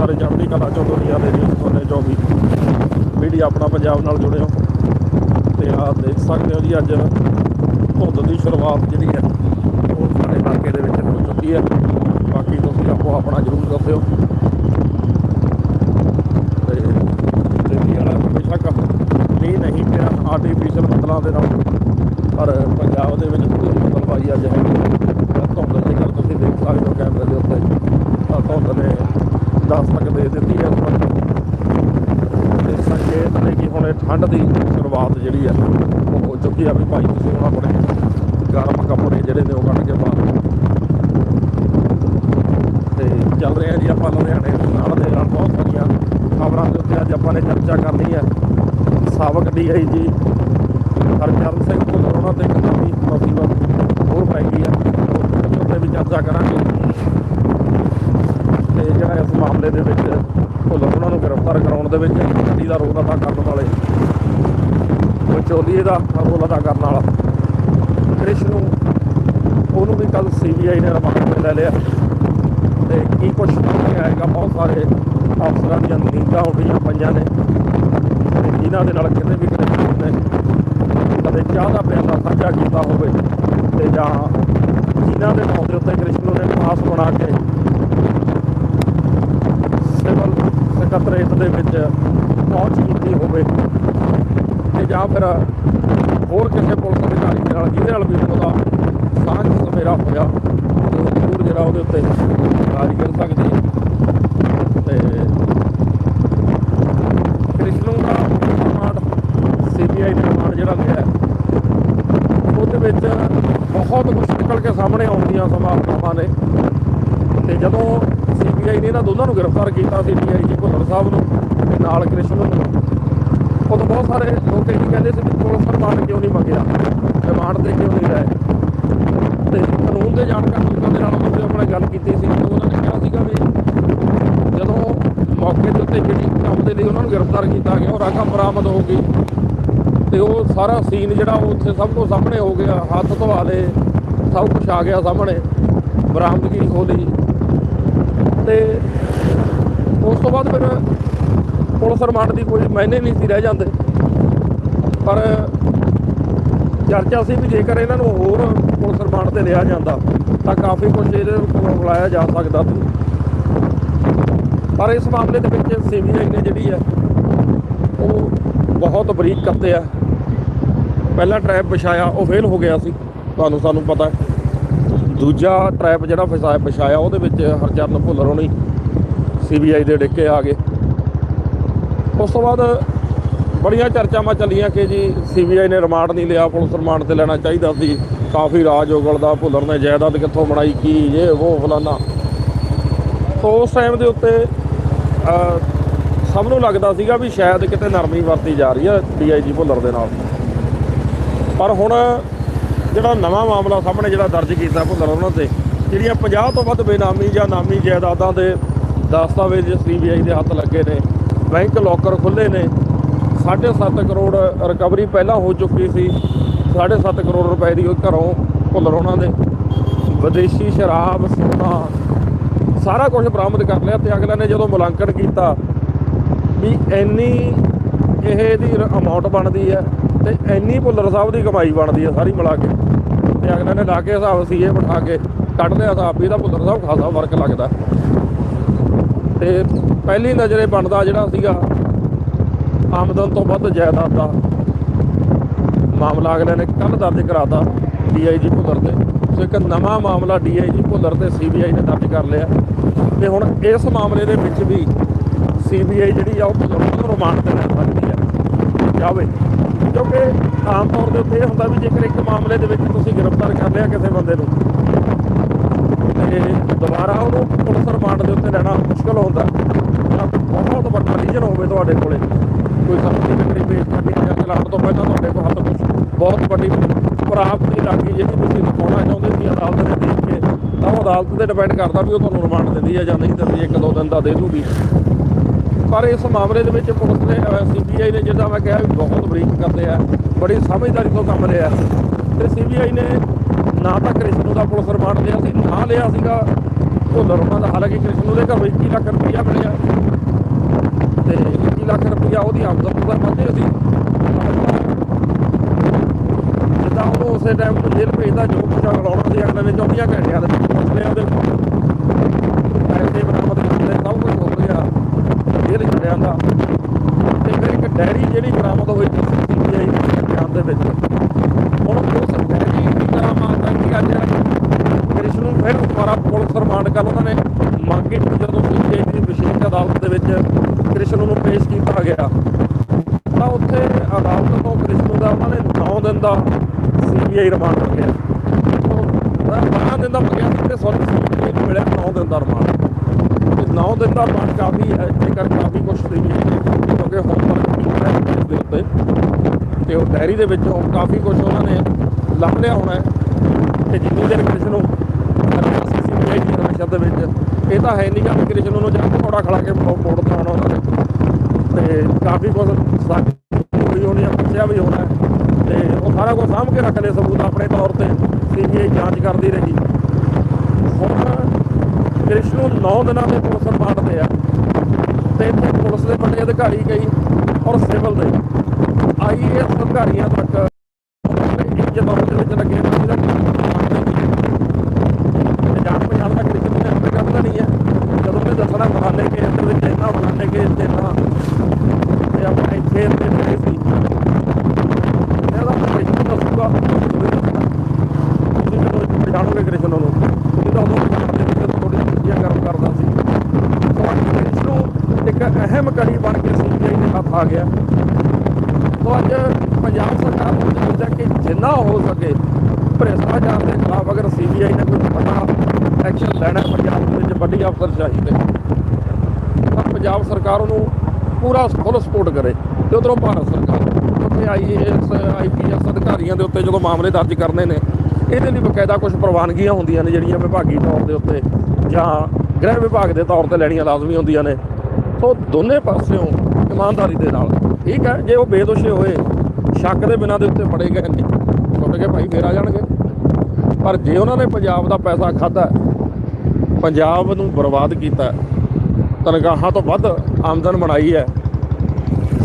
ਸਾਰੇ ਚੜ੍ਹਦੀ ਕਲਾ ਚੋਂ ਦੁਨੀਆ ਦੇ ਨਿਊਜ਼ ਕੋਨੇ ਚੋਂ ਵੀ ਮੀਡੀਆ ਆਪਣਾ ਪੰਜਾਬ ਨਾਲ ਜੁੜੇ ਹੋ। ਤੇ ਆਹ ਦੇਖ ਸਕਦੇ ਹੋ ਜੀ ਅੱਜ ਧੁੰਦ ਦੀ ਸ਼ੁਰੂਆਤ ਜਿਹੜੀ ਹੈ, ਉਹ ਸਾਡੇ ਇਲਾਕੇ ਦੇ ਵਿੱਚ ਹੋ ਚੁੱਕੀ ਹੈ। ਬਾਕੀ ਤੁਸੀਂ ਆਪੋ ਆਪਣਾ ਜ਼ਰੂਰ ਦੱਸਿਓ ਤੇ ਦਿੱਲੀ ਵਾਲਾ ਬੇਸ਼ੱਕ ਮੀਂਹ ਨਹੀਂ ਪਿਆ ਆਰਟੀਫੀਸ਼ੀਅਲ ਬੱਦਲਾਂ ਦੇ ਨਾਲ ਪਰ ਪੰਜਾਬ ਦੇ ਵਿੱਚ ਪੂਰੀ ਬੱਦਲਬਾਈ ਅੱਜ ਹੈ ਧੁੰਦ ਦੀ ਗੱਲ ਤੁਸੀਂ ਦੇਖ ਸਕਦੇ ਹੋ ਕੈਮਰੇ ਦੇ ਉੱਤੇ ਤਾਂ ਧੁੰਦ ਨੇ ਦਸਤਕ ਦੇ ਦਿੱਤੀ ਹੈ ਹੁਣ ਤੇ ਸੰਕੇਤ ਨੇ ਕਿ ਹੁਣ ਇਹ ਠੰਡ ਦੀ ਸ਼ੁਰੂਆਤ ਜਿਹੜੀ ਆ, ਉਹ ਹੋ ਚੁੱਕੀ ਆ ਵੀ ਭਾਈ ਤੁਸੀਂ ਹੁਣ ਆਪਣੇ ਗਰਮ ਕੱਪੜੇ ਜਿਹੜੇ ਨੇ ਉਹ ਕੱਢ ਕੇ ਪਾ ਤੇ ਚੱਲ ਰਿਹਾ ਜੀ ਆਪਾਂ ਲੁਧਿਆਣੇ ਨਾਲ ਦੇ ਨਾਲ ਬਹੁਤ ਸਾਰੀਆਂ ਖਬਰਾਂ ਦੇ ਉੱਤੇ ਅੱਜ ਆਪਾਂ ਨੇ ਚਰਚਾ ਕਰਨੀ ਹੈ ਸਾਬਕ ਡੀਆਈਜੀ ਹਰਚਰਨ ਸਿੰਘ ਭੁੱਲਰ ਉਹਨਾਂ ਤੇ ਇੱਕ ਨਵੀਂ ਮੁਸੀਬਤ ਹੋਰ ਪੈ ਗਈ ਹੈ ਉਹਦੇ ਉੱਤੇ ਵੀ ਚਰਚਾ ਕਰਾਂਗੇ। ਤੇ ਜਿਹੜਾ ਇਸ ਮਾਮਲੇ ਦੇ ਵਿੱਚ ਭੁੱਲਰ ਉਹਨਾਂ ਨੂੰ ਗ੍ਰਿਫਤਾਰ ਕਰਾਉਣ ਦੇ ਵਿੱਚ ਗੱਡੀ ਦਾ ਰੋਲ ਅਦਾ ਕਰਨ ਵਾਲੇ। ਕੋਈ ਚੋਲੀਏ ਦਾ ਰੋਲ ਅਦਾ ਕਰਨ ਵਾਲਾ। ਕ੍ਰਿਸ਼ ਨੂੰ ਉਹਨੂੰ ਵੀ ਕੱਲ ਸੀਬੀਆਈ ਨੇ ਰਿਮਾਂਡ ਤੇ ਲੈ ਲਿਆ। ਤੇ ਕੀ ਕੁਛ ਸਾਹਮਣੇ ਆਏਗਾ, ਬਹੁਤ ਸਾਰੇ ਅਫਸਰਾਂ ਦੀਆਂ ਨੀਂਦਾਂ ਉੱਡੀਆਂ ਪਈਆਂ ਨੇ। ਤੇ ਜਿਨ੍ਹਾਂ ਦੇ ਨਾਲ ਕਿਤੇ ਵੀ ਕ੍ਰਿਸ਼ਨ ਨੇ। ਕਦੇ ਚਾਹ ਦਾ ਪਿਆਲਾ ਸਾਂਝਾ ਕੀਤਾ ਹੋਵੇ ਤੇ ਜਾਂ ਜਿਨ੍ਹਾਂ ਦੇ ਨਾਂ ਦੇ ਉੱਤੇ ਕ੍ਰਿਸ਼ਨ ਨੇ ਖਾਸ ਬਣਾ ਕੇ ਸਿਵਲ ਸਕੱਤਰੇਤ ਦੇ ਵਿੱਚ ਪਹੁੰਚ ਕੀਤੀ ਹੋਵੇ ਤੇ ਜਾਂ ਫਿਰ ਹੋਰ ਕਿਸੇ ਪੁਲਿਸ ਅਧਿਕਾਰੀ ਦੇ ਨਾਲ ਜਿਹਦੇ ਨਾਲ ਵੀ ਉਹਦਾ ਸਾਂਝ ਸਵੇਰਾ ਹੋਇਆ ਤੇ ਉਹ ਜ਼ਰੂਰ ਜਿਹੜਾ ਉਹਦੇ ਉੱਤੇ ਰਾਜ ਕਰ ਸਕਦੀ ਹੈ ਤੇ ਕ੍ਰਿਸ਼ਨੂ ਦਾ ਰਿਮਾਂਡ ਸੀਬੀਆਈ ਨੇ ਰਿਮਾਂਡ ਜਿਹੜਾ ਲਿਆ ਹੈ, ਉਹਦੇ ਵਿੱਚ ਬਹੁਤ ਕੁਝ ਨਿਕਲ ਕੇ ਸਾਹਮਣੇ ਆਉਂਦੀਆਂ ਸੰਭਾਵਨਾਵਾਂ ਨੇ। ਤੇ ਜਦੋਂ ਸੀਬੀਆਈ ਨੇ ਇਹਨਾਂ ਦੋਨਾਂ ਨੂੰ ਗ੍ਰਿਫਤਾਰ ਕੀਤਾ ਸੀ ਡੀਆਈਜੀ ਭੁੱਲਰ ਸਾਹਿਬ ਨੂੰ ਤੇ ਨਾਲ ਕ੍ਰਿਸ਼ਨ ਨੂੰ। ਉਦੋਂ ਬਹੁਤ ਸਾਰੇ ਲੋਕ ਇਹ ਕਹਿੰਦੇ ਸੀ ਕਿ ਪੁਲਿਸ ਰਿਮਾਂਡ ਕਿਉਂ ਨਹੀਂ ਮੰਗਿਆ? ਰਿਮਾਂਡ ਤੇ ਕਿਉਂ ਨਹੀਂ ਲਏ ਤੇ ਕਾਨੂੰਨ ਦੇ ਜਾਣਕਾਰ ਲੋਕਾਂ ਦੇ ਨਾਲ ਉਹਨਾਂ ਆਪਣੇ ਗੱਲ ਕੀਤੀ ਸੀ। ਤੇ ਉਹਨਾਂ ਨੇ ਕਿਹਾ ਸੀਗਾ ਵੀ ਜਦੋਂ ਮੌਕੇ ਦੇ ਉੱਤੇ ਜਿਹੜੀ ਕੰਮ ਦੇ ਲਈ ਉਹਨਾਂ ਨੂੰ ਗ੍ਰਿਫਤਾਰ ਕੀਤਾ ਗਿਆ, ਉਹ ਰਾਖਾ ਬਰਾਮਦ ਹੋ ਗਈ। ਤੇ ਉਹ ਸਾਰਾ ਸੀਨ ਜਿਹੜਾ ਉਹ ਉੱਥੇ ਸਭ ਤੋਂ ਸਾਹਮਣੇ ਹੋ ਗਿਆ। ਹੱਥ ਧਵਾ ਲਏ, ਸਭ ਕੁਝ ਆ ਗਿਆ ਸਾਹਮਣੇ। ਬਰਾਮਦਗੀ ਹੋ ਲਈ ਤੇ ਉਸ ਤੋਂ ਬਾਅਦ ਫਿਰ ਪੁਲਿਸ ਰਿਮਾਂਡ ਦੀ ਕੋਈ ਮਾਇਨੇ ਨਹੀਂ ਸੀ, ਰਹਿ ਜਾਂਦੇ। ਪਰ ਚਰਚਾ ਸੀ ਵੀ ਜੇਕਰ ਇਹਨਾਂ ਨੂੰ ਹੋਰ ਪੁਲਿਸ ਰਿਮਾਂਡ ਤੇ ਲਿਆ ਜਾਂਦਾ, ਤਾਂ ਕਾਫੀ ਕੁਝ ਇਹਦੇ ਕੋਲ ਬੁਲਾਇਆ ਜਾ ਸਕਦਾ ਸੀ। ਪਰ ਇਸ ਮਾਮਲੇ ਦੇ ਵਿੱਚ ਸੀਬੀਆਈ ਨੇ ਜਿਹੜੀ ਹੈ, ਉਹ ਬਹੁਤ ਬਰੀਕ ਕਰਤੇ ਆ। ਪਹਿਲਾ ਟ੍ਰੈਪ ਵਿਛਾਇਆ, ਉਹ ਫੇਲ ਹੋ ਗਿਆ ਸੀ। ਤੁਹਾਨੂੰ, ਸਾਨੂੰ ਪਤਾ ਦੂਜਾ ਟ੍ਰੈਪ ਜਿਹੜਾ ਫਸਾਇਆ ਵਿਛਾਇਆ, ਉਹਦੇ ਵਿੱਚ ਹਰਚਰਨ ਭੁੱਲਰ ਹੋਣੀ ਸੀਬੀਆਈ ਦੇ ਡਿੱਕੇ ਆ ਗਏ। ਉਸ ਤੋਂ ਬਾਅਦ ਬੜੀਆਂ ਚਰਚਾਵਾਂ ਚੱਲੀਆਂ ਕਿ ਜੀ ਸੀਬੀਆਈ ਨੇ ਰਿਮਾਂਡ ਨਹੀਂ ਲਿਆ, ਪੁਲਿਸ ਰਿਮਾਂਡ ਤੇ ਲੈਣਾ ਚਾਹੀਦਾ ਸੀ। ਕਾਫੀ ਰਾਜ ਉਗਲਦਾ ਭੁੱਲਰ ਨੇ ਜਾਇਦਾਦ ਕਿੱਥੋਂ ਬਣਾਈ, ਕੀ ਇਹ ਉਹ ਫਲਾਨਾ। ਉਸ ਟਾਈਮ ਦੇ ਉੱਤੇ ਸਭ ਨੂੰ ਲੱਗਦਾ ਸੀਗਾ ਵੀ ਸ਼ਾਇਦ ਕਿਤੇ ਨਰਮੀ ਵਰਤੀ ਜਾ ਰਹੀ ਹੈ ਡੀਆਈਜੀ ਭੁੱਲਰ ਦੇ ਨਾਲ। ਪਰ ਹੁਣ ਜਿਹੜਾ ਨਵਾਂ ਮਾਮਲਾ ਸਾਹਮਣੇ ਜਿਹੜਾ ਦਰਜ ਕੀਤਾ ਭੁੱਲਰ ਉਹਨਾਂ ਤੇ, ਜਿਹੜੀਆਂ 50 ਤੋਂ ਵੱਧ ਬੇਨਾਮੀ ਜਾਂ ਨਾਮੀ ਜਾਇਦਾਦਾਂ ਦੇ ਦਸਤਾਵੇਜ਼ ਸੀਬੀਆਈ ਦੇ ਹੱਥ ਲੱਗੇ ਨੇ, ਬੈਂਕ ਲੋਕਰ ਖੁੱਲੇ ਨੇ 7.5 ਕਰੋੜ ਰਿਕਵਰੀ ਪਹਿਲਾਂ ਹੋ ਚੁੱਕੀ ਸੀ 7.5 ਕਰੋੜ ਰੁਪਏ ਦੀ ਉਹ ਘਰੋਂ ਭੁੱਲਰ ਉਹਨਾਂ ਦੇ ਵਿਦੇਸ਼ੀ ਸ਼ਰਾਬ, ਸੋਨਾ, ਸਾਰਾ ਕੁਝ ਬਰਾਮਦ ਕਰ ਲਿਆ ਤੇ ਅਗਲੇ ਨੇ ਜਦੋਂ ਮੁਲਾਂਕਣ ਕੀਤਾ, ਵੀ ਇੰਨੀ ਇਹ ਦੀ ਅਮਾਉਂਟ ਬਣਦੀ ਹੈ ਤੇ ਇੰਨੀ ਭੁੱਲਰ ਸਾਹਿਬ ਦੀ ਕਮਾਈ ਬਣਦੀ ਹੈ ਸਾਰੀ ਮਿਲਾ ਕੇ। ਤੇ ਅਗਲਾ ਨੇ ਲਾ ਕੇ ਹਿਸਾਬ ਸੀਏ ਬਿਠਾ ਕੇ, ਕੱਢ ਲਿਆ ਹਿਸਾਬ ਵੀ ਇਹਦਾ ਭੁੱਲਰ ਸਾਹਿਬ ਖਾਸਾ ਫ਼ਰਕ ਲੱਗਦਾ। ਤੇ ਪਹਿਲੀ ਨਜ਼ਰੇ ਬਣਦਾ ਜਿਹੜਾ ਸੀਗਾ, ਆਮਦਨ ਤੋਂ ਵੱਧ ਜਾਇਦਾਦ ਦਾ ਮਾਮਲਾ ਅਗਲੇ ਨੇ ਕੱਲ ਦਰਜ ਕਰਾਤਾ ਡੀਆਈਜੀ ਭੁੱਲਰ ਤੇ। ਸੋ ਇੱਕ ਨਵਾਂ ਮਾਮਲਾ ਡੀਆਈਜੀ ਭੁੱਲਰ ਤੇ ਸੀਬੀਆਈ ਨੇ ਦਰਜ ਕਰ ਲਿਆ। ਤੇ ਹੁਣ ਇਸ ਮਾਮਲੇ ਦੇ ਵਿੱਚ ਵੀ ਸੀਬੀਆਈ ਜਿਹੜੀ ਆ, ਉਹ ਭੁੱਲਰ ਨੂੰ ਰਿਮਾਂਡ ਤੇ ਲੈ ਸਕਦੀ ਹੈ ਜਾਵੇ। ਕਿਉਂਕਿ ਆਮ ਤੌਰ ਦੇ ਉੱਤੇ ਇਹ ਹੁੰਦਾ ਵੀ ਜੇਕਰ ਇੱਕ ਮਾਮਲੇ ਦੇ ਵਿੱਚ ਤੁਸੀਂ ਗ੍ਰਿਫਤਾਰ ਕਰ ਲਿਆ ਕਿਸੇ ਬੰਦੇ ਨੂੰ ਤੇ ਦੁਬਾਰਾ ਉਹਨੂੰ ਪੁਲਿਸ ਰਿਮਾਂਡ ਦੇ ਉੱਤੇ ਲੈਣਾ ਮੁਸ਼ਕਲ ਹੁੰਦਾ। ਜਾਂ ਬਹੁਤ ਵੱਡਾ ਰੀਜਨ ਹੋਵੇ ਤੁਹਾਡੇ ਕੋਲੇ। ਕੋਈ ਸੰਪਤੀ ਵਿਕਰੀ ਪੇਸ਼ ਕਰਨੀ ਜਾਂ ਚਲਾਉਣ ਤੋਂ ਪਹਿਲਾਂ ਤੁਹਾਡੇ ਕੋਲ ਹੱਥ ਕੁਝ ਬਹੁਤ ਵੱਡੀ ਪ੍ਰਾਪਤੀ ਲੱਗੀ ਜਿਹੜੀ ਤੁਸੀਂ ਦਿਖਾਉਣਾ ਚਾਹੁੰਦੇ ਸੀ ਅਦਾਲਤ ਨੇ ਦੇਖ ਕੇ, ਤਾਂ ਉਹ ਅਦਾਲਤ ਤੇ ਡਿਪੈਂਡ ਕਰਦਾ ਵੀ ਉਹ ਤੁਹਾਨੂੰ ਰਿਮਾਂਡ ਦਿੰਦੀ ਹੈ ਜਾਂ ਨਹੀਂ ਦਿੰਦੀ, ਇੱਕ ਦੋ ਦਿਨ ਦਾ ਦੇ ਦੂਗੀ। ਪਰ ਇਸ ਮਾਮਲੇ ਦੇ ਵਿੱਚ ਪੁਲਿਸ ਨੇ ਸੀਬੀਆਈ ਨੇ ਜਿੱਦਾਂ ਮੈਂ ਕਿਹਾ ਵੀ ਬਹੁਤ ਬਰੀਕ ਕਰਦੇ ਆ ਬੜੀ ਸਮਝਦਾਰੀ ਤੋਂ ਕੰਮ ਲਿਆ ਤੇ ਸੀਬੀਆਈ ਨੇ ਨਾ ਤਾਂ ਕ੍ਰਿਸ਼ਨੂ ਦਾ ਪੁਲਿਸ ਰਿਮਾਂਡ ਲਿਆ ਸੀ, ਨਾ ਲਿਆ ਸੀਗਾ। ਭੁੱਲਰ ਉਹਨਾਂ ਦਾ ਹਾਲਾਂਕਿ ਕ੍ਰਿਸ਼ਨ ਦੇ ਘਰੋਂ 21 ਲੱਖ ਰੁਪਈਆ ਮਿਲਿਆ। ਤੇ 21 ਲੱਖ ਰੁਪਈਆ ਉਹਦੀ ਆਮਦਨ ਤੋਂ ਵੱਧੇ ਸੀ ਜਿੱਦਾਂ ਉਹ ਉਸੇ ਟਾਈਮ ਨੂੰ ਜੇਲ੍ਹ ਭੇਜਦਾ, ਜੋ ਕੁਛ ਲਾਉਣਾ ਸੀ ਅਗਲੇ ਨੇ 24 ਘੰਟਿਆਂ ਦੇ ਵਿੱਚ ਫਸਲੇ ਉਹਦੇ ਪੈਸੇ ਬਰਾਮਦ ਕੀਤੇ ਸਭ ਕੁਝ ਹੋ ਗਿਆ ਜੇਲ੍ਹ ਛੱਡਿਆ ਦਾ ਤੇ ਫਿਰ ਇੱਕ ਡੈਰੀ ਜਿਹੜੀ ਬਰਾਮਦ ਹੋਈ ਸੀਬੀਆਈ ਦੇ ਬਿਆਨ ਦੇ ਵਿੱਚ ਹੁਣ ਉਸ ਡੈਰੀ ਦੀ ਤਰ੍ਹਾਂ ਮੰਨਦਾ ਕਿ ਅੱਜ ਕ੍ਰਿਸ਼ਨ ਨੂੰ ਫਿਰ ਦੁਬਾਰਾ ਪੁਲਿਸ ਰਿਮਾਂਡ ਕਰ ਉਹਨਾਂ ਨੇ। ਮੰਗ ਮੰਗੇ ਜਦੋਂ ਸੀਬੀਆਈ ਦੀ ਵਿਸ਼ੇਸ਼ ਅਦਾਲਤ ਦੇ ਵਿੱਚ ਕ੍ਰਿਸ਼ਨ ਨੂੰ ਪੇਸ਼ ਕੀਤਾ ਗਿਆ। ਤਾਂ ਉੱਥੇ ਅਦਾਲਤ ਤੋਂ ਕ੍ਰਿਸ਼ਨ ਦਾ ਉਹਨਾਂ ਨੇ 9 ਦਿਨ ਦਾ ਸੀਬੀਆਈ ਰਿਮਾਂਡ ਮੰਗਿਆ। ਉਹ 12 ਦਿਨ ਦਾ ਮੰਗਿਆ ਸੀ ਤੇ ਸੌਰੀ ਸੀਬੀਆਈ ਨੂੰ ਮਿਲਿਆ 9 ਦਿਨ ਦਾ ਰਿਮਾਂਡ। ਤੇ 9 ਦਿਨ ਦਾ ਰਿਮਾਂਡ ਕਾਫੀ ਹੈ ਜੇਕਰ ਕਾਫੀ ਕੁਝ ਸੀ ਕਿਉਂਕਿ ਹੋਮਵਰਕ ਕੀਤਾ ਹੈ ਦੇ ਉੱਤੇ। ਤੇ ਉਹ ਡਾਇਰੀ ਦੇ ਵਿੱਚ ਕਾਫੀ ਕੁਝ ਉਹਨਾਂ ਨੇ ਲੱਭ ਲਿਆ ਹੋਣਾ ਹੈ। ਤੇ ਜਿੰਨੀ ਦੇਰ ਕ੍ਰਿਸ਼ਨ ਨੂੰ ਸੀਬੀਆਈ ਦੀ ਦੇ ਵਿੱਚ ਇਹ ਤਾਂ ਹੈ ਨਹੀਂ ਕਿ ਕ੍ਰਿਸ਼ਨ ਨੂੰ ਜਾਂ ਘੋੜਾ ਖੜਾ ਕੇ ਮੋੜ ਤੋਂ ਆਉਣਾ ਉਹਨਾਂ ਨੇ। ਤੇ ਕਾਫੀ ਕੁਝ ਸੱਚ ਹੋਈ ਹੋਣੀ ਆ ਪੁੱਛਿਆ ਵੀ ਹੋਣਾ। ਹੈ। ਤੇ ਉਹ ਸਾਰਾ ਕੁਝ ਸਾਂਭ ਕੇ ਰੱਖ ਲਏ ਸਬੂਤ ਆਪਣੇ ਤੌਰ ਤੇ। ਸੀਬੀਆਈ ਜਾਂਚ ਕਰਦੀ ਰਹੀ। ਹੁਣ ਕ੍ਰਿਸ਼ਨ ਨੂੰ 9 ਦਿਨਾਂ ਦੇ ਪੁਲਿਸ ਰਿਮਾਂਡ ਤੇ ਆ। ਤੇ ਇੱਥੇ ਪੁਲਿਸ ਦੇ ਵੱਡੇ ਅਧਿਕਾਰੀ ਕਈ ਔਰ ਸਿਵਲ ਦੇ। ਆਈਏਐਸ ਅਧਿਕਾਰੀਆਂ ਤੱਕ ਇੱਜ਼ਤ ਦੇ ਵਿੱਚ ਲੱਗੇ ਨੇ ਜਿਹਦਾ ਤੇ ਜਾਣ ਪਛਾਣ ਦਾ ਕ੍ਰਿਸ਼ਨ ਨੇ ਆਪਣੇ ਕੰਮ ਦਾ ਨਹੀਂ ਹੈ ਜਦੋਂ ਨੇ ਦੱਸਣਾ ਬਹਾਨੇ ਕੇ ਇਸ ਦੇ ਵਿੱਚ ਇੰਨਾ ਬਹਾਨੇ ਕੇ ਇਸ ਤੇ ਇੰਨਾ ਤੇ ਆਪਾਂ ਇੱਥੇ ਇੱਥੇ ਬੈਠੇ ਸੀ ਇਹਦਾ ਕ੍ਰਿਸ਼ਨ ਦੱਸੂਗਾ ਤੁਸੀਂ ਜਦੋਂ ਜਾਣੋਗੇ ਕ੍ਰਿਸ਼ਨ ਨੂੰ ਤੁਸੀਂ ਤਾਂ ਉਦੋਂ ਜਾਣਦੇ ਸੀ ਜਦੋਂ ਥੋੜੀ ਚੀਜ਼ਾਂ ਕੰਮ ਕਰਦਾ ਸੀ ਤਾਂ ਕ੍ਰਿਸ਼ਨ ਨੂੰ ਇੱਕ ਅਹਿਮ ਕੜੀ ਬਣ ਕੇ ਸੀਬੀਆਈ ਦੇ ਹੱਥ ਆ ਗਿਆ। ਤੋ ਅੱਜ ਪੰਜਾਬ ਸਰਕਾਰ ਨੂੰ ਚਾਹੀਦਾ ਕਿ ਜਿੰਨਾ ਹੋ ਸਕੇ ਭ੍ਰਿਸ਼ਟਾਚਾਰ ਦੇ ਖਿਲਾਫ ਅਗਰ ਸੀਬੀਆਈ ਨੇ ਕੋਈ ਵੱਡਾ ਐਕਸ਼ਨ ਲੈਣਾ ਪੰਜਾਬ ਦੇ ਵਿੱਚ ਵੱਡੀ ਅਫਸਰ ਚਾਹੀਦੇ ਤਾਂ ਪੰਜਾਬ ਸਰਕਾਰ ਉਹਨੂੰ ਪੂਰਾ ਫੁੱਲ ਸਪੋਰਟ ਕਰੇ ਤੇ ਉਧਰੋਂ ਭਾਰਤ ਸਰਕਾਰ ਉੱਥੇ ਆਈਏਐਸ ਆਈਪੀਐਸ ਅਧਿਕਾਰੀਆਂ ਦੇ ਉੱਤੇ ਜਦੋਂ ਮਾਮਲੇ ਦਰਜ ਕਰਨੇ ਨੇ, ਇਹਦੇ ਲਈ ਬਕਾਇਦਾ ਕੁਝ ਪ੍ਰਵਾਨਗੀਆਂ ਹੁੰਦੀਆਂ ਨੇ ਜਿਹੜੀਆਂ ਵਿਭਾਗੀ ਤੌਰ ਦੇ ਉੱਤੇ ਜਾਂ ਗ੍ਰਹਿ ਵਿਭਾਗ ਦੇ ਤੌਰ ਤੇ ਲੈਣੀਆਂ ਲਾਜ਼ਮੀ ਹੁੰਦੀਆਂ ਨੇ। ਸੋ ਦੋਨੇ ਪਾਸਿਓਂ ਇਮਾਨਦਾਰੀ ਦੇ ਨਾਲ। ਠੀਕ ਹੈ, ਜੇ ਉਹ ਬੇਦੋਸ਼ੇ ਹੋਏ, ਸ਼ੱਕ ਦੇ ਬਿਨਾਂ ਦੇ ਉੱਤੇ ਫੜੇ ਗਏ ਨੇ ਛੁੱਟ ਕੇ ਭਾਈ ਫੇਰ ਆ ਜਾਣਗੇ। ਪਰ ਜੇ ਉਹਨਾਂ ਨੇ ਪੰਜਾਬ ਦਾ ਪੈਸਾ ਖਾਦਾ ਪੰਜਾਬ ਨੂੰ ਬਰਬਾਦ ਕੀਤਾ, ਤਨਖਾਹਾਂ ਤੋਂ ਵੱਧ ਆਮਦਨ ਬਣਾਈ ਹੈ,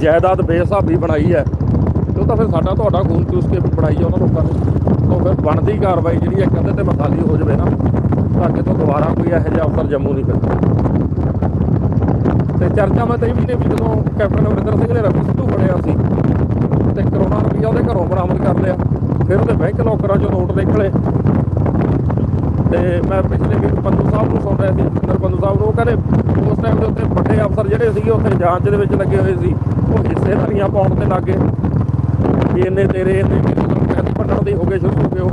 ਜਾਇਦਾਦ ਬੇਸਾਬੀ ਬਣਾਈ ਹੈ, ਤੇ ਉਹ ਤਾਂ ਫਿਰ ਸਾਡਾ ਤੁਹਾਡਾ ਖੂਨ ਚੂਸ ਕੇ ਬਣਾਈ ਹੈ ਉਹਨਾਂ ਲੋਕਾਂ ਨੇ। ਤਾਂ ਫਿਰ ਬਣਦੀ ਕਾਰਵਾਈ ਜਿਹੜੀ ਹੈ, ਕਹਿੰਦੇ ਤੇ ਮਸਾਲੀ ਹੋ ਜਵੇ ਨਾ, ਤਾਂ ਅੱਗੇ ਤੋਂ ਦੁਬਾਰਾ ਕੋਈ ਇਹੋ ਜਿਹਾ ਅਫਸਰ ਜੰਮੂ ਨਹੀਂ ਪੈਂਦਾ ਤੇ ਚਰਚਾ ਮੈਂ ਤਾਂ ਵੀ ਨੇ ਵੀ ਜਦੋਂ ਕੈਪਟਨ ਅਮਰਿੰਦਰ ਸਿੰਘ ਨੇ ਰਵੀ ਸਿੱਧੂ ਫੜਿਆ ਸੀ ਤੇ ਕਰੋਨਾ ਰੁਪਈਆ ਉਹਦੇ ਘਰੋਂ ਬਰਾਮਦ ਕਰ ਲਿਆ, ਫਿਰ ਉਹਦੇ ਬੈਂਕ ਲੋਕਰਾਂ ਚੋਂ ਨੋਟ ਨਿਕਲੇ। ਤੇ ਮੈਂ ਪਿਛਲੇ ਵੀ ਪੰਨੂ ਸਾਹਿਬ ਨੂੰ ਸੁਣ ਰਿਹਾ ਸੀ ਜਿੰਦਰ ਪੰਨੂ ਸਾਹਿਬ ਨੂੰ, ਉਹ ਕਹਿੰਦੇ ਉਸ ਟਾਈਮ ਦੇ ਉੱਤੇ ਵੱਡੇ ਅਫਸਰ ਜਿਹੜੇ ਸੀਗੇ, ਉੱਥੇ ਜਾਂਚ ਦੇ ਵਿੱਚ ਲੱਗੇ ਹੋਏ ਸੀ, ਉਹ ਹਿੱਸੇਦਾਰੀਆਂ ਪਾਉਣ ਤੇ ਲੱਗੇ। ਵੀ ਇੰਨੇ ਤੇਰੇ, ਇੰਨੇ ਮੇਰੇ ਤੋਂ ਦੇ ਹੋ ਗਏ, ਸ਼ੁਰੂ ਹੋ ਗਏ ਉਹ।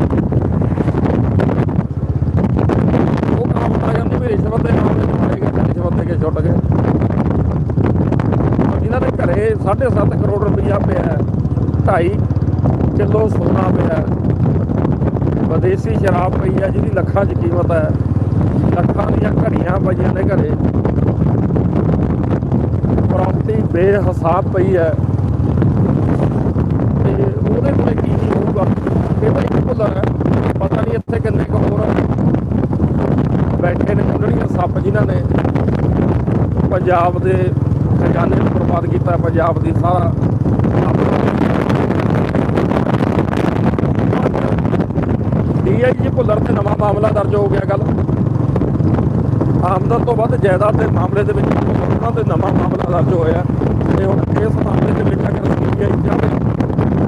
ਉਹ ਕੰਮ ਆ ਜਾਂਦੇ ਵੀ ਰਿਸ਼ਵਤ ਦੇ ਨਾਮ ਤੇ ਗਏ ਰਿਸ਼ਵਤ ਦੇ ਕੇ ਛੁੱਟ ਗਏ। ਇਹਨਾਂ ਦੇ ਘਰੇ 7.5 ਕਰੋੜ ਰੁਪਈਆ ਪਿਆ ਹੈ 2.5 ਕਿਲੋ ਸੋਨਾ ਪਿਆ ਹੈ। ਵਿਦੇਸ਼ੀ ਸ਼ਰਾਬ ਪਈ ਹੈ, ਜਿਹਦੀ ਲੱਖਾਂ 'ਚ ਕੀਮਤ ਹੈ। ਲੱਖਾਂ ਦੀਆਂ ਘੜੀਆਂ ਪਈਆਂ ਨੇ ਘਰੇ। ਪ੍ਰਾਪਰਟੀ ਬੇਹਿਸਾਬ ਪਈ ਹੈ। ਤੇ ਉਹਦੇ ਕੋਲੇ ਕੀ ਕੀ ਹੋਊਗਾ? ਇਹ ਤਾਂ ਇੱਕ ਭੁੱਲਰ ਹੈ। ਪਤਾ ਨਹੀਂ ਇੱਥੇ ਕਿੰਨੇ ਕੁ ਹੋਰ ਬੈਠੇ ਨੇ ਉਹਨਾਂ ਦੀਆਂ ਸੱਪ ਜਿਨ੍ਹਾਂ ਨੇ ਪੰਜਾਬ ਦੇ ਖਜ਼ਾਨੇ ਨੂੰ ਬਰਬਾਦ ਕੀਤਾ ਪੰਜਾਬ ਦੀ ਸਾਰਾ ਡੀਆਈਜੀ ਭੁੱਲਰ ਤੇ ਨਵਾਂ ਮਾਮਲਾ ਦਰਜ ਹੋ ਗਿਆ ਗੱਲ ਆਮਦਨ ਤੋਂ ਵੱਧ ਜਾਇਦਾਦ ਦੇ ਮਾਮਲੇ ਦੇ ਵਿੱਚ ਉਹਨਾਂ ਤੇ ਨਵਾਂ ਮਾਮਲਾ ਦਰਜ ਹੋਇਆ ਤੇ ਹੁਣ ਇਸ ਮਾਮਲੇ ਦੇ ਵਿੱਚ ਅਗਰ ਸੀਬੀਆਈ ਜਾਵੇ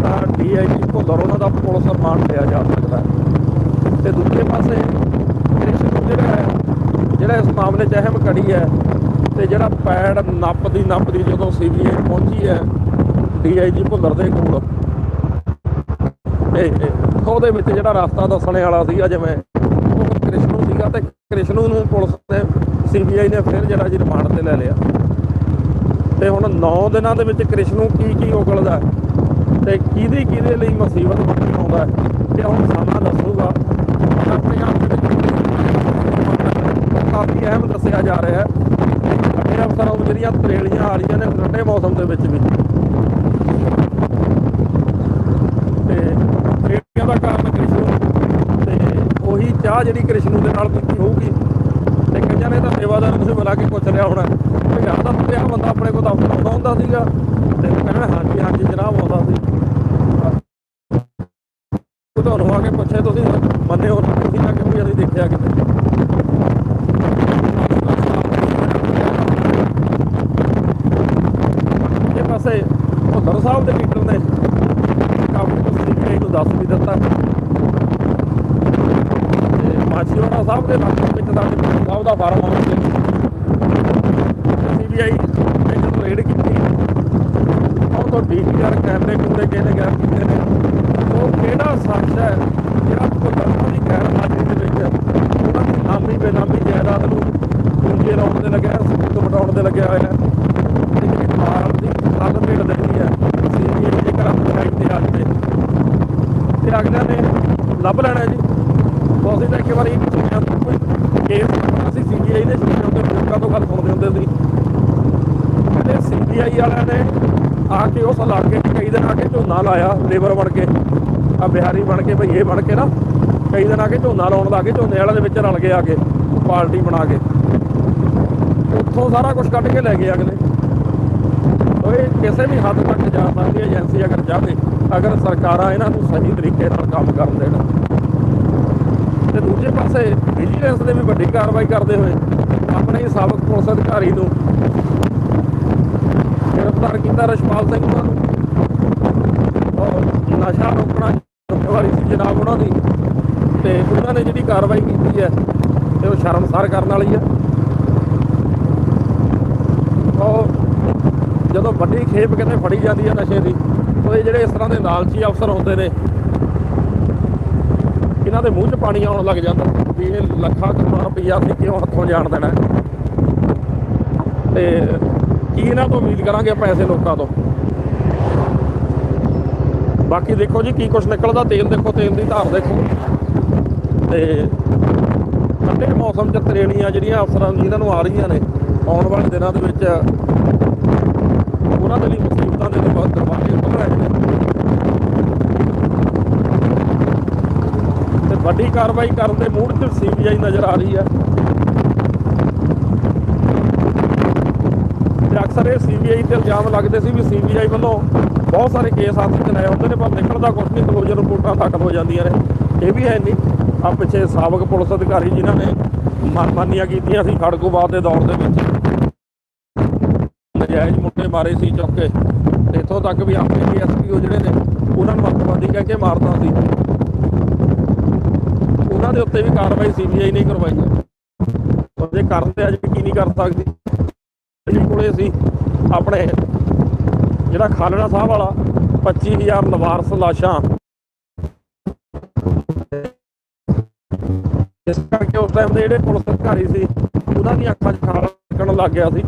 ਤਾਂ ਡੀਆਈਜੀ ਭੁੱਲਰ ਉਹਨਾਂ ਦਾ ਪੁਲਿਸ ਰਿਮਾਂਡ ਲਿਆ ਜਾ ਸਕਦਾ ਹੈ। ਤੇ ਦੂਜੇ ਪਾਸੇ ਕ੍ਰਿਸ਼ਨ ਜਿਹੜਾ ਹੈ, ਜਿਹੜਾ ਇਸ ਮਾਮਲੇ 'ਚ ਅਹਿਮ ਕੜੀ ਹੈ ਤੇ ਜਿਹੜਾ ਪੈੜ ਨੱਪਦੀ ਨੱਪਦੀ ਜਦੋਂ ਸੀਬੀਆਈ ਪਹੁੰਚੀ ਹੈ, ਡੀਆਈਜੀ ਭੁੱਲਰ ਦੇ ਕੋਲ। ਤੇ ਉਹਦੇ ਵਿੱਚ ਜਿਹੜਾ ਰਸਤਾ ਦੱਸਣੇ ਵਾਲਾ ਸੀਗਾ ਜਿਵੇਂ ਉਹ ਕ੍ਰਿਸ਼ਨੂ ਸੀਗਾ ਤੇ ਕ੍ਰਿਸ਼ਨੂ ਨੂੰ ਪੁਲਿਸ ਨੇ ਸੀਬੀਆਈ ਨੇ ਫਿਰ ਜਿਹੜਾ ਜੀ ਰਿਮਾਂਡ ਤੇ ਲੈ ਲਿਆ। ਤੇ ਹੁਣ 9 ਦਿਨਾਂ ਦੇ ਵਿੱਚ ਕ੍ਰਿਸ਼ਨੂ ਕੀ ਕੀ ਉਗਲਦਾ ਹੈ ਤੇ ਕਿਹਦੀ ਕਿਹਦੇ ਲਈ ਮੁਸੀਬਤ ਬਣ ਆਉਂਦਾ ਹੈ ਹੁਣ ਸਮਾਂ ਦੱਸੂਗਾ। ਆਪਣੇ ਆਪ ਦੇ ਵਿੱਚ ਕਾਫੀ ਅਹਿਮ ਦੱਸਿਆ ਜਾ ਰਿਹਾ ਤਰੇਲੀਆਂ ਆ ਰਹੀਆਂ ਨੇ ਠੰਡੇ ਮੌਸਮ ਦੇ ਵਿੱਚ ਵੀ। ਤੇ ਰੇਟੀਆਂ ਦਾ ਕਾਰਨ ਕ੍ਰਿਸ਼ਨੂ ਤੇ ਉਹੀ ਚਾਹ ਜਿਹੜੀ ਕ੍ਰਿਸ਼ਨੂ ਦੇ ਨਾਲ ਪੀਤੀ ਹੋਊਗੀ। ਤੇ ਮਿਲਾ ਕੇ ਪੁੱਛ ਲਿਆ ਹੋਣਾ। ਵੀ ਆਹ ਤਾਂ ਤੇ ਆਹ ਬੰਦਾ ਆਪਣੇ ਕੋਲ ਦਫ਼ਤਰ ਆਉਂਦਾ ਹੁੰਦਾ ਸੀਗਾ। ਤੇ ਉਹ ਕਹਿਣਾ, ਹਾਂਜੀ ਹਾਂਜੀ, ਜਨਾਬ ਆਉਂਦਾ ਸੀ। ਉਹ ਤੁਹਾਨੂੰ ਆ ਕੇ ਪੁੱਛੇ ਤੁਸੀਂ ਮੰਨੇ ਹੋ ਨਾ, ਤੁਸੀਂ ਨਾ ਕਿ ਅਸੀਂ ਦੇਖਿਆ ਕਿਤੇ ਇਹ ਪਾਸੇ ਭੁੱਲਰ ਸਾਹਿਬ ਦੇ ਲੀਡਰ ਨੇ ਕਾਬੂ ਤਸਦੀਕ ਨੂੰ ਦੱਸ ਵੀ ਦਿੱਤਾ। ਤੇ ਮਾਛੀਵਾੜਾ ਸਾਹਿਬ ਦੇ ਇਲਾਕੇ ਵਿੱਚ ਦਾ ਸਾਹਿਬ ਦਾ ਫਾਰਮ ਹਾਊਸ ਤੇ। ਸੀਬੀਆਈ ਨੇ ਜਦੋਂ ਰੇਡ ਕੀਤੀ। ਉਹ ਤੋਂ ਡੀਪੀਆਰ ਕੈਮਰੇ ਕੁੰਡੇ ਕਿਹਨੇ ਗੈਰ ਕੀਤੇ ਨੇ। ਉਹ ਕਿਹੜਾ ਸੱਚ ਹੈ? ਜਿਹੜਾ ਭੁੱਲਰ ਦੀ ਗੈਰ ਹਾਜ਼ਰੀ ਦੇ ਵਿੱਚ ਉਹਨਾਂ ਦੀ ਨਾਮੀ ਬੇਨਾਮੀ ਜਾਇਦਾਦ ਨੂੰ ਪੂੰਜੀ ਲਾਉਣ ਦੇ ਲੱਗਿਆ ਸਬੂਤ ਵਟਾਉਣ ਦੇ ਲੱਗਿਆ ਹੋਇਆ ਹੈ ਤੇ ਜਿਹੜੀ ਮਾਲ ਦੀ ਗੱਲ ਭੇਡ ਦਿੱਤੀ ਹੈ ਸੀਬੀਆਈ ਦੇ ਘਰਾਂ ਦੇ ਤੇ ਅੱਜ ਤੇ ਤੇ ਅਗਲਿਆਂ ਨੇ ਲੱਭ ਲੈਣਾ ਜੀ। ਉਹ ਅਸੀਂ ਤਾਂ ਇੱਕ ਵਾਰੀ ਸੁਣਿਆ ਸੀ ਕੋਈ ਕੇਸ ਅਸੀਂ ਸੀਬੀਆਈ ਦੇ ਸੁਣਿਆ ਹੁੰਦੇ ਲੋਕਾਂ ਤੋਂ ਗੱਲ ਸੁਣਦੇ ਹੁੰਦੇ ਸੀ। ਕਹਿੰਦੇ ਸੀਬੀਆਈ ਵਾਲਿਆਂ ਨੇ ਆ ਕੇ ਉਸ ਇਲਾਕੇ 'ਚ ਕਈ ਦਿਨ ਆ ਕੇ ਝੋਨਾ ਲਾਇਆ, ਲੇਬਰ ਬਣ ਕੇ। ਆ ਬਿਹਾਰੀ ਬਣ ਕੇ, ਭਈਏ ਬਣ ਕੇ ਨਾ। ਕਈ ਦਿਨ ਆ ਕੇ ਝੋਨਾ ਲਾਉਣ ਲੱਗੇ ਝੋਨੇ ਵਾਲਿਆਂ ਦੇ ਵਿੱਚ ਰਲ ਗਏ ਆ ਕੇ, ਪਾਰਟੀ ਬਣਾ ਕੇ। ਉੱਥੋਂ ਸਾਰਾ ਕੁਝ ਕੱਢ ਕੇ ਲੈ ਗਏ ਅਗਲੇ। ਓਏ, ਕਿਸੇ ਵੀ ਹੱਦ ਤੱਕ ਜਾ ਸਕਦੀ ਏਜੰਸੀ ਅਗਰ ਚਾਹੇ ਅਗਰ ਸਰਕਾਰਾਂ ਇਹਨਾਂ ਨੂੰ ਸਹੀ ਤਰੀਕੇ ਨਾਲ ਕੰਮ ਕਰਨ ਦੇਣ। ਦੂਜੇ ਪਾਸੇ ਵਿਜੀਲੈਂਸ ਦੇ ਵੀ ਵੱਡੀ ਕਾਰਵਾਈ ਕਰਦੇ ਹੋਏ ਆਪਣੇ ਹੀ ਸਾਬਕ ਪੁਲਿਸ ਅਧਿਕਾਰੀ ਨੂੰ ਗ੍ਰਿਫਤਾਰ ਕੀਤਾ ਰਸ਼ਪਾਲ ਸਿੰਘ ਉਹਨਾਂ ਨੂੰ। ਔਰ ਨਸ਼ਾ ਰੋਕਣਾ ਜ਼ਿੰਮੇਵਾਰੀ ਸੀ ਜਨਾਬ ਉਹਨਾਂ ਦੀ। ਤੇ ਉਹਨਾਂ ਨੇ ਜਿਹੜੀ ਕਾਰਵਾਈ ਕੀਤੀ ਹੈ ਤੇ ਉਹ ਸ਼ਰਮਸਾਰ ਕਰਨ ਵਾਲੀ ਹੈ। ਔਰ ਜਦੋਂ ਵੱਡੀ ਖੇਪ ਕਿਤੇ ਫੜੀ ਜਾਂਦੀ ਹੈ ਨਸ਼ੇ ਦੀ, ਉਹ ਇਹ ਜਿਹੜੇ ਇਸ ਤਰ੍ਹਾਂ ਦੇ ਲਾਲਚੀ ਅਫਸਰ ਹੁੰਦੇ ਨੇ ਇਹਨਾਂ ਦੇ ਮੂੰਹ 'ਚ ਪਾਣੀ ਆਉਣ ਲੱਗ ਜਾਂਦਾ ਵੀ ਇਹ ਲੱਖਾਂ ਕਰੋੜਾਂ ਰੁਪਈਆ ਸੀ ਕਿਉਂ ਹੱਥੋਂ ਜਾਣ ਦੇਣਾ? ਹੈ? ਤੇ ਕੀ ਇਹਨਾਂ ਤੋਂ ਉਮੀਦ ਕਰਾਂਗੇ ਪੈਸੇ ਲੋਕਾਂ ਤੋਂ? ਬਾਕੀ ਦੇਖੋ ਜੀ, ਕੀ ਕੁਛ ਨਿਕਲਦਾ, ਤੇਲ ਦੇਖੋ, ਤੇਲ ਦੀ ਧਾਰ ਦੇਖੋ। ਤੇ ਠੰਡੇ ਮੌਸਮ 'ਚ ਤਰੇੜੀਆਂ ਜਿਹੜੀਆਂ ਅਫਸਰਾਂ ਨੂੰ ਜਿਨ੍ਹਾਂ ਨੂੰ ਆ ਰਹੀਆਂ ਨੇ, ਆਉਣ ਵਾਲੇ ਦਿਨਾਂ ਦੇ ਵਿੱਚ, ਉਹਨਾਂ ਦੇ ਲਈ ਮੁਸੀਬਤਾਂ ਦੇ ਬਹੁਤ ਦਰਵਾਜ਼ੇ ਖੁੱਲ੍ਹ ਰਹੇ ਨੇ। ਵੱਡੀ ਕਾਰਵਾਈ ਕਰਨ ਦੇ ਮੂਡ 'ਚ ਸੀਬੀਆਈ ਨਜ਼ਰ ਆ ਰਹੀ ਹੈ। ਤੇ ਅਕਸਰ ਇਹ ਸੀਬੀਆਈ ਤੇ ਇਲਜ਼ਾਮ ਲੱਗਦੇ ਸੀ ਵੀ ਸੀਬੀਆਈ ਵੱਲੋਂ ਬਹੁਤ ਸਾਰੇ ਕੇਸ ਹੱਥ 'ਚ ਲਏ ਹੁੰਦੇ ਨੇ, ਪਰ ਨਿਕਲਦਾ ਕੁਝ ਨਹੀਂ ਕਲੋਜ਼ਰ ਰਿਪੋਰਟਾਂ ਦਾਖਲ ਹੋ ਜਾਂਦੀਆਂ ਨੇ। ਇਹ ਵੀ ਹੈ ਨਹੀਂ ਆ ਪਿੱਛੇ ਸਾਬਕ ਪੁਲਿਸ ਅਧਿਕਾਰੀ ਜਿਨ੍ਹਾਂ ਨੇ ਮਨਮਾਨੀਆਂ ਕੀਤੀਆਂ ਸੀ ਖੜਗੋਬਾਦ ਦੇ ਦੌਰ ਦੇ ਵਿੱਚ। ਨਜਾਇਜ਼ ਮੁੱਕੇ ਮਾਰੇ ਸੀ ਚੁੱਕ ਕੇ। ਤੇ ਇੱਥੋਂ ਤੱਕ ਵੀ ਆਪਣੇ ਡੀਐਸਪੀਓ ਜਿਹੜੇ ਨੇ, ਉਹਨਾਂ ਨੂੰ ਅੱਤਵਾਦੀ ਕਹਿ ਕੇ ਮਾਰਦਾ ਸੀ। ਉਹਨਾਂ ਦੇ ਉੱਤੇ ਵੀ ਕਾਰਵਾਈ ਸੀਬੀਆਈ ਨਹੀਂ ਕਰਵਾਈ ਹੈ। ਪਰ ਜੇ ਕਰਨ ਅੱਜ ਵੀ ਕੀ ਨਹੀਂ ਕਰ ਸਕਦੀ। ਜੀ ਕੋਲੇ ਸੀ ਆਪਣੇ ਜਿਹੜਾ ਖਾਲੜਾ ਸਾਹਿਬ ਵਾਲਾ 25000 ਲਵਾਰਸ ਲਾਸ਼ਾਂ। ਇਸ ਕਰਕੇ ਉਸ ਟਾਈਮ ਦੇ ਜਿਹੜੇ ਪੁਲਿਸ ਅਧਿਕਾਰੀ ਸੀ, ਉਹਨਾਂ ਦੀਆਂ ਅੱਖਾਂ 'ਚ ਖਾਲ ਲੱਗਣ ਲੱਗ ਗਿਆ ਸੀ।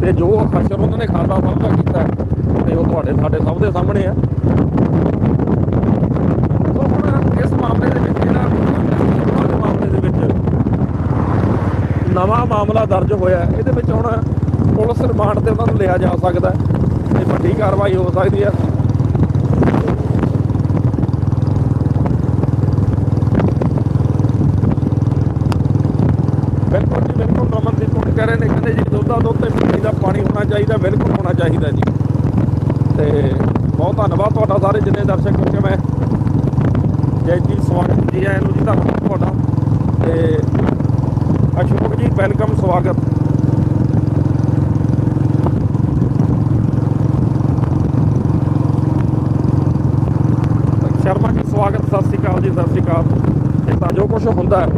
ਤੇ ਜੋ ਖਸ਼ਰ ਉਹਨਾਂ ਨੇ ਖਾਲੜਾ ਸਾਹਿਬ ਦਾ ਕੀਤਾ ਤੇ ਉਹ ਤੁਹਾਡੇ, ਸਾਡੇ ਸਭ ਦੇ ਸਾਹਮਣੇ ਆ ਸੋ ਹੁਣ ਇਸ ਮਾਮਲੇ ਦੇ ਵਿੱਚ ਜਿਹੜਾ ਇਸ ਮਾਮਲੇ ਦੇ ਵਿੱਚ ਨਵਾਂ ਮਾਮਲਾ ਦਰਜ ਹੋਇਆ ਇਹਦੇ ਵਿੱਚ ਹੁਣ ਪੁਲਿਸ ਰਿਮਾਂਡ ਤੇ ਉਹਨਾਂ ਨੂੰ ਲਿਆ ਜਾ ਸਕਦਾ ਹੈ। ਤੇ ਵੱਡੀ ਕਾਰਵਾਈ ਹੋ ਸਕਦੀ ਹੈ। ਬਿਲਕੁਲ ਜੀ, ਬਿਲਕੁਲ ਰਮਨਦੀਪ ਕੋਟ ਕਹਿ ਰਹੇ ਨੇ, ਕਹਿੰਦੇ ਜੀ ਦੁੱਧ ਦਾ ਦੁੱਧ ਤੇ ਪਾਣੀ ਦਾ ਪਾਣੀ ਹੋਣਾ ਚਾਹੀਦਾ, ਬਿਲਕੁਲ ਹੋਣਾ ਚਾਹੀਦਾ ਜੀ। ਤੇ ਬਹੁਤ ਧੰਨਵਾਦ ਤੁਹਾਡਾ ਸਾਰੇ ਜਿੰਨੇ ਦਰਸ਼ਕ ਕਿਉਂਕਿ ਮੈਂ। ਜੈ ਜੀ, ਸਵਾਗਤ ਜੀ ਆਇਆਂ ਨੂੰ ਜੀ, ਧੰਨਵਾਦ ਤੁਹਾਡਾ। ਤੇ ਅਸ਼ੋਕ ਜੀ, ਵੈਲਕਮ, ਸਵਾਗਤ। ਸ਼ਰਮਾ ਜੀ, ਸਵਾਗਤ, ਸਤਿ ਸ਼੍ਰੀ ਅਕਾਲ ਜੀ, ਸਤਿ ਸ਼੍ਰੀ ਅਕਾਲ। ਇਹ ਤਾਂ ਜੋ ਕੁਝ ਹੁੰਦਾ ਹੈ।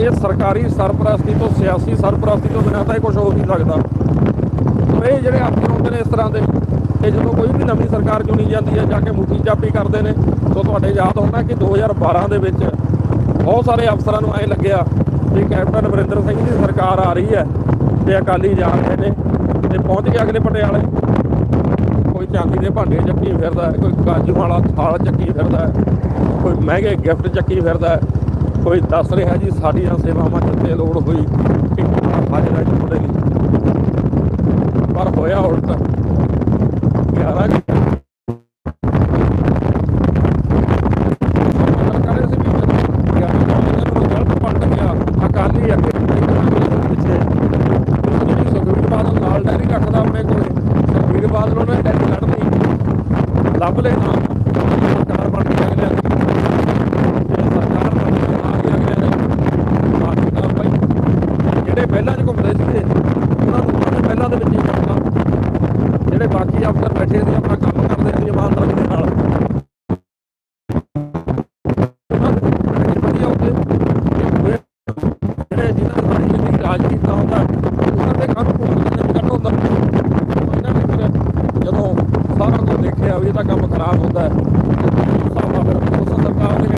ਇਹ ਸਰਕਾਰੀ ਸਰਪ੍ਰਸਤੀ ਤੋਂ ਸਿਆਸੀ ਸਰਪ੍ਰਸਤੀ ਤੋਂ ਬਿਨਾਂ ਤਾਂ ਇਹ ਕੁਝ ਹੋ ਨਹੀਂ ਸਕਦਾ ਸੋ ਇਹ ਜਿਹੜੇ ਅਫਸਰ ਹੁੰਦੇ ਨੇ ਇਸ ਤਰ੍ਹਾਂ ਦੇ, ਇਹ ਜਦੋਂ ਕੋਈ ਵੀ ਨਵੀਂ ਸਰਕਾਰ ਚੁਣੀ ਜਾਂਦੀ ਹੈ, ਜਾ ਕੇ ਮੁੱਠੀ ਚਾਪੀ ਕਰਦੇ ਨੇ ਸੋ ਤੁਹਾਡੇ ਯਾਦ ਹੋਣਾ ਕਿ 2012 ਦੇ ਵਿੱਚ ਬਹੁਤ ਸਾਰੇ ਅਫਸਰਾਂ ਨੂੰ ਐ ਲੱਗਿਆ ਵੀ ਕੈਪਟਨ ਅਮਰਿੰਦਰ ਸਿੰਘ ਦੀ ਸਰਕਾਰ ਆ ਰਹੀ ਹੈ ਤੇ ਅਕਾਲੀ ਜਾ ਰਹੇ ਨੇ ਤੇ ਪਹੁੰਚ ਗਏ ਅਗਲੇ ਪਟਿਆਲੇ। ਕੋਈ ਚਾਂਦੀ ਦੇ ਭਾਂਡੇ ਚੱਕੀ ਫਿਰਦਾ ਕੋਈ ਕਾਜੂ ਵਾਲਾ ਥਾਲ ਚੱਕੀ ਫਿਰਦਾ ਕੋਈ ਮਹਿੰਗੇ ਗਿਫਟ ਚੱਕੀ ਫਿਰਦਾ ਕੋਈ ਦੱਸ ਰਿਹਾ ਜੀ ਸਾਡੀਆਂ ਸੇਵਾਵਾਂ ਜਿੱਥੇ ਲੋੜ ਹੋਈ ਇੱਕ ਹਾਜ਼ਰ ਹੈ ਤੁਹਾਡੇ ਲਈ ਪਰ ਹੋਇਆ ਉਲਟਾ। 11 ਜੀ ਕਰੇ ਸੀ ਵੀ 11 ਨੂੰ ਰਿਜ਼ਲਟ ਪਲਟ ਗਿਆ ਅਕਾਲੀ ਅੱਗੇ ਪਿੱਛੇ ਬਾਦਲ ਉਹਨੇ ਟੈਂਟ ਕੱਢਣੀ ਲੱਭ ਸਰਕਾਰ ਬਣ ਕੇ ਅਗਲੇ ਜੇ ਸਰਕਾਰ ਬਣ ਕੇ ਆ ਗਈ ਅਗਲੇ ਨੇ ਬਾਕੀ ਤਾਂ ਭਾਈ ਜਿਹੜੇ ਪਹਿਲਾਂ ਚ ਘੁੰਮਦੇ ਸੀਗੇ ਉਹਨਾਂ ਨੂੰ ਉਹਨਾਂ ਪਹਿਲਾਂ ਦੇ ਵਿੱਚ ਹੀ ਕਰਨਾ ਜਿਹੜੇ ਬਾਕੀ ਅਫਸਰ ਬੈਠੇ ਸੀ ਆਪਣਾ ਕੰਮ ਕਰਦੇ ਸੀ ਇਮਾਨਦਾਰੀ